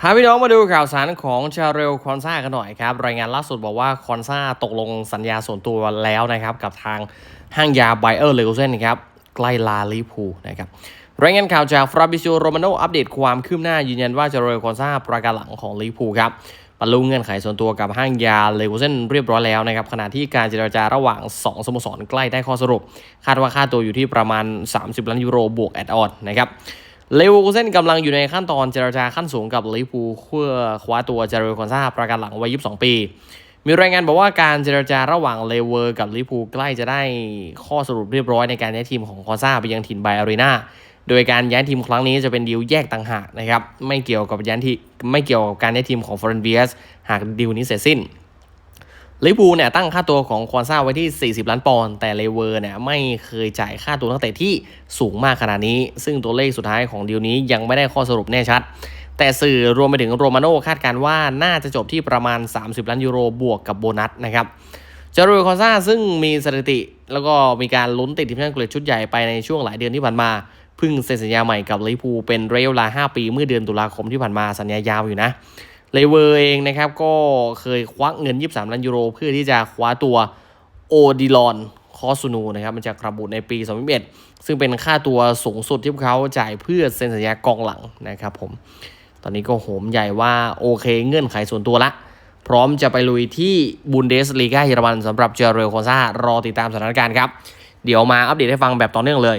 พาพี่น้องมาดูข่าวสารของชาเรลคอนซากันหน่อยครับ รายงานล่าสุดบอกว่าคอนซาตกลงสัญญาส่วนตัวแล้วนะครับ กับทางห้างยาไบเออร์เลวเซนครับใกล้ลาลิพูนะครับรายงานข่าวจากฟราบิ i ิโอโรมาโนอัปเดตความคืบหน้ายืนยันว่าชาเรลคอนซาประกาศหลังของลิพูครับบรรลุเงื่อนไขส่วนตัวกับห้างยาเลวเซนเรียบร้อยแล้วนะครับขณะที่การเจรจาระหว่าง 2สโมสรใกล้ได้ข้อสรุป คาดว่าค่าตัวอยู่ที่ประมาณ 30ล้านยูโรบวกแอดออนนะครับ เลเวอร์คูเซนกำลังอยู่ในขั้นตอนเจรจาขั้นสูงกับลิเวอร์พูเพื่อคว้าตัวเจเรลคอนซาประกันหลังวัย 22 ปี มีรายงานบอกว่าการเจรจาระหว่างเลเวอร์กับลิเวอร์พูใกล้จะได้ข้อสรุปเรียบร้อยในการย้ายทีมของคอนซาไปยังถิ่นไบอารีนาโดยการย้ายทีมครั้งนี้จะเป็นดีลแยกต่างหากนะครับไม่เกี่ยวกับย้ายทีไม่เกี่ยวกับการย้ายทีมของฟอร์เรนเบียสหากดีลนี้เสร็จสิ้น ลิเวอร์พูลเนี่ยตั้งค่าตัวของควอนซ่าไว้ที่ 40 ล้านปอนด์แต่เลเวอร์เนี่ยไม่เคยจ่ายค่าตัวนักเตะที่สูงมากขนาดนี้ ซึ่งตัวเลขสุดท้ายของดีลนี้ยังไม่ได้ข้อสรุปแน่ชัด แต่สื่อรวมไปถึงโรมาโน่คาดการว่าน่าจะจบที่ประมาณ 30 ล้านยูโรบวกกับโบนัสนะครับจารูคอนซาซึ่งมีสถิติ แล้วก็มีการลุ้นติดทีมชาติอังกฤษชุดใหญ่ไปในช่วงหลายเดือนที่ผ่านมาเพิ่งเซ็นสัญญาใหม่กับลิเวอร์พูลเป็นระยะเวลา 5 ปีเมื่อเดือนตุลาคมที่ผ่านมาสัญญายาวอยู่นะ เลเวอร์เองนะครับก็เคยควักเงิน 23 ล้านยูโร เพื่อที่จะคว้าตัวโอดิลอนคอสูนูนะครับมันจากคราบูในปี 2021 ซึ่งเป็นค่าตัวสูงสุดที่พวกเขาจ่ายเพื่อเซ็นสัญญากองหลังนะครับผม ตอนนี้ก็โหมใหญ่ว่าโอเคเงื่อนไขส่วนตัวละ พร้อมจะไปลุยที่บุนเดสลีกาเยอรมันสำหรับเจอเรลโคซารอติดตามสถานการณ์ครับ เดี๋ยวมาอัปเดตให้ฟังแบบต่อเนื่องเลย